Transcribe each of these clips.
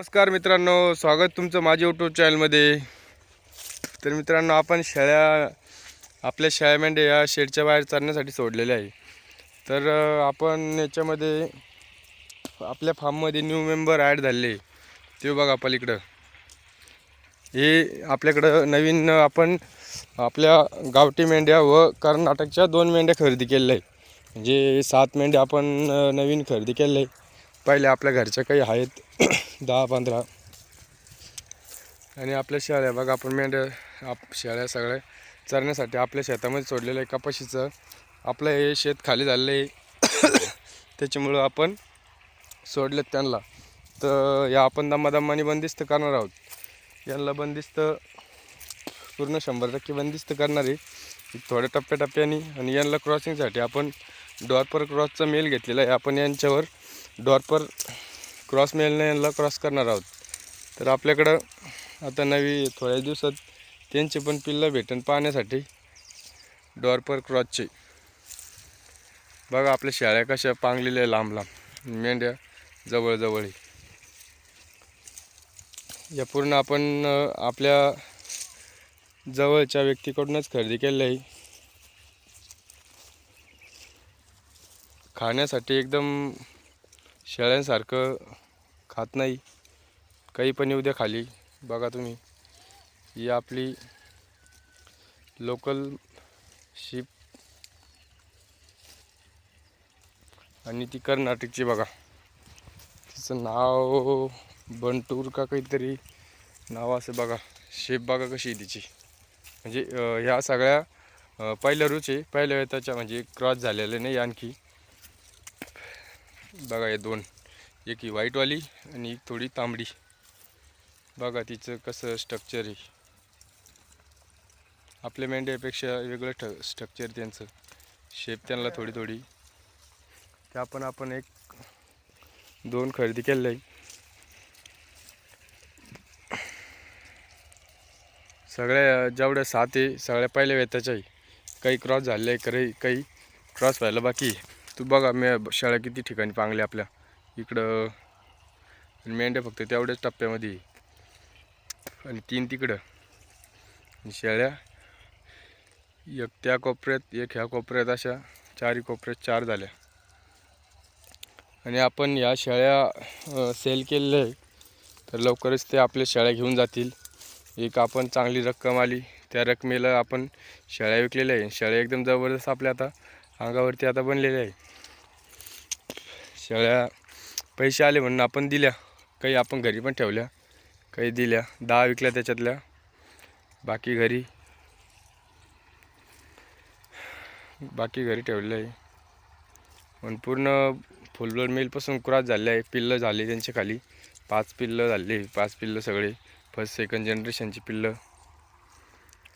नमस्कार मित्रांनो स्वागत तुमचं माझ्या यूट्यूब चॅनलमध्ये तर मित्रांनो आपण शेळ्या आपल्या शेळ्या मेंढ्या या शेडच्या बाहेर चरण्यासाठी सोडलेल्या आहे. तर आपण याच्यामध्ये आपल्या फार्ममध्ये न्यू मेंबर ॲड झाले ते बघा पलीकडं हे आपल्याकडं नवीन आपण आपल्या गावठी मेंढ्या व कर्नाटकच्या दोन मेंढ्या खरेदी केलेल्या आहे म्हणजे सात मेंढ्या आपण नवीन खरेदी केलेल्या आहे पहिले आपल्या घरच्या काही आहेत. दहा पंधरा आणि आपल्या शेळ्या बघा आपण मेंढ्या आप शेळ्या सगळ्या चरण्यासाठी आपल्या शेतामध्ये सोडलेलं आहे. कपाशीचं आपलं हे शेत खाली झालेलं आहे. त्याच्यामुळं आपण सोडलेत त्यांना. तर या आपण दमादमाने बंदिस्त करणार आहोत. यांना बंदिस्त पूर्ण शंभर टक्के बंदिस्त करणार आहे. थोड्या टप्प्याटप्प्याने आणि यांना क्रॉसिंगसाठी आपण डॉर्पर क्रॉसचा मेल घेतलेला आहे. आपण यांच्यावर डॉर्पर क्रॉस मेलने यांना क्रॉस करणार आहोत. तर आपल्याकडं आता नवी थोड्या दिवसात त्यांचे पण पिल्लं भेटन पाहण्यासाठी. डॉर्पर क्रॉसचे. बघा आपल्या शाळ्या कशा पांगलेल्या लांब लांब. मेंढ्या जवळजवळ या पूर्ण आपण आपल्या जवळच्या व्यक्तीकडूनच खरेदी केलेलं आहे. खाण्यासाठी एकदम शेळ्यांसारखं खात नाही. काही पण येऊ द्या खाली. बघा तुम्ही. ही आपली लोकल शिप आणि ती कर्नाटकची बघा. तिचं नाव बंटूर का काहीतरी नाव असं बघा. शेप बघा कशी आहे तिची. म्हणजे ह्या सगळ्या पहिल्या रुचे पहिल्या वेताच्या म्हणजे क्रॉस झालेले नाही आणखी. बघा हे दोन. एक ही व्हाईटवाली आणि एक थोडी तांबडी. बघा तिचं कसं स्ट्रक्चर आहे. आपल्या मेंढ्यापेक्षा वेगळं ठ स्ट्रक्चर त्यांचं. शेप त्यांना थोडी थोडी. त्या पण आपण एक दोन खरेदी केलेलं आहे सगळ्या जेवढ्या सात आहे सगळ्या पहिल्या वेताच्या आहे. काही क्रॉस झाले आहे काही काही क्रॉस व्हायला बाकी तू बघा मी शाळा किती ठिकाणी पांगल्या आपल्या. इकडं आणि मेंढ्या फक्त तेवढ्याच टप्प्यामध्ये. आणि तीन तिकडं. आणि शेळ्या एक त्या कोपऱ्यात एक ह्या कोपऱ्यात अशा चारही कोपऱ्यात चार झाल्या. आणि आपण ह्या शेळ्या सेल केलेल्या आहे तर लवकरच ते आपल्या शेळ्या घेऊन जातील. एक आपण चांगली रक्कम आली त्या रकमेला आपण शेळ्या विकलेल्या आहे शेळ्या एकदम जबरदस्त आपल्या आता अंगावरती आता बनलेल्या आहे शेळ्या पैसे आले म्हणून आपण दिल्या. काही आपण घरी पण ठेवल्या. काही दिल्या. दहा विकल्या त्याच्यातल्या. बाकी घरी. बाकी घरी ठेवलेलं आहे. पण पूर्ण फुलब्लड मेलपासून क्रॉस झाले आहे. पिल्लं झाले त्यांच्या खाली. पाच पिल्लं झाले. पाच पिल्लं सगळे. फर्स्ट सेकंड जनरेशनची पिल्लं.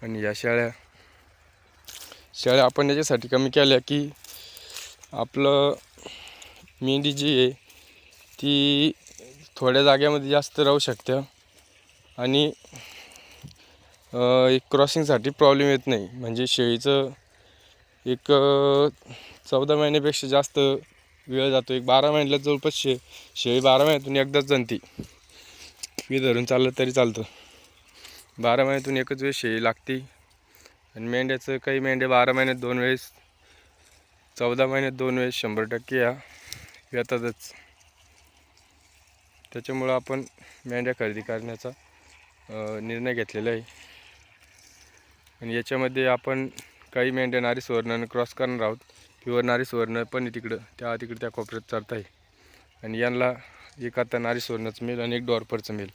आणि या शेळ्या. शेळ्या आपण याच्यासाठी कमी केल्या की आपलं मेंढी जी आहे ती थोड्या जाग्यामध्ये जास्त राहू शकते. आणि एक क्रॉसिंगसाठी प्रॉब्लेम येत नाही. म्हणजे शेळीचं एक चौदा महिन्यापेक्षा जास्त वेळ जातो. एक बारा महिन्याला जवळपास शे शेळी बारा महिन्यातून एकदाच जणती मी धरून चाललं तरी चालतं. बारा महिन्यातून एकच वेळेस शेळी लागते. आणि मेंढ्याचं काही मेंढ्या बारा महिन्यात दोन वेळेस चौदा महिन्यात दोन वेळेस शंभर टक्के या येतातच. त्याच्यामुळं आपण मेंढ्या खरेदी करण्याचा निर्णय घेतलेला आहे. आणि याच्यामध्ये आपण काही मेंढ्या नारी सुवर्णानं क्रॉस करणार आहोत. प्युअर नारी सुवर्ण पण तिकडं त्या तिकडं त्या कोपऱ्यात चरत आहे आणि यांना एक आता नारी सुवर्णाचं मेल आणि एक डॉरपरचं मेल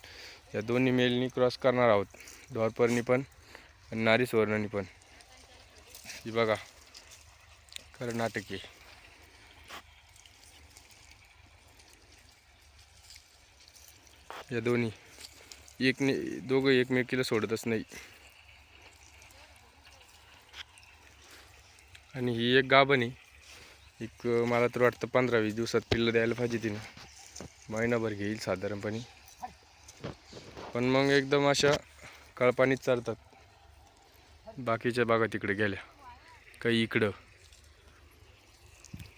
या दोन्ही मेलनी क्रॉस करणार आहोत. डॉरपरनी पण आणि नारी सुवर्णानी पण. ही बघा कर्नाटकी या दोन्ही. एक ने दोघं एकमेकीला सोडतच नाही. आणि ही एक गाभण आहे. एक मला तर वाटतं पंधरा वीस दिवसात पिल्लं द्यायला पाहिजे तिनं. महिनाभर घेईल साधारणपणे. पण मग एकदम अशा कळपाणीच चालतात. बाकीच्या बागा तिकडे गेल्या. काही इकडं.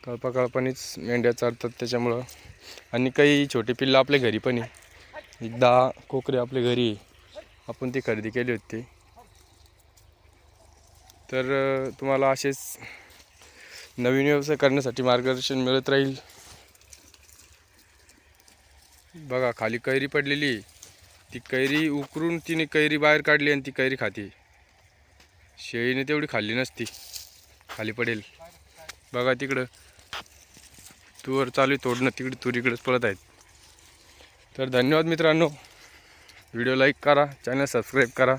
कळपा कळपानीच मेंढ्या चालतात त्याच्यामुळं. आणि काही छोटे पिल्लं आपल्या घरी पण आहे. एकदा कोकरे आपल्या घरी आपण ती खरेदी केली होती. तर तुम्हाला असेच नवीन व्यवसाय करण्यासाठी मार्गदर्शन मिळत राहील. बघा खाली कैरी पडलेली ती कैरी उकरून तिने कैरी बाहेर काढली आणि ती कैरी खाते. शेळीने तेवढी खाल्ली नसती. खाली पडेल. बघा तिकडं. तूर चालू तोडणं. तिकडे तुरीकडेच पळत आहेत. तर धन्यवाद मित्रांनो. व्हिडिओ लाईक करा चॅनल सबस्क्राईब करा.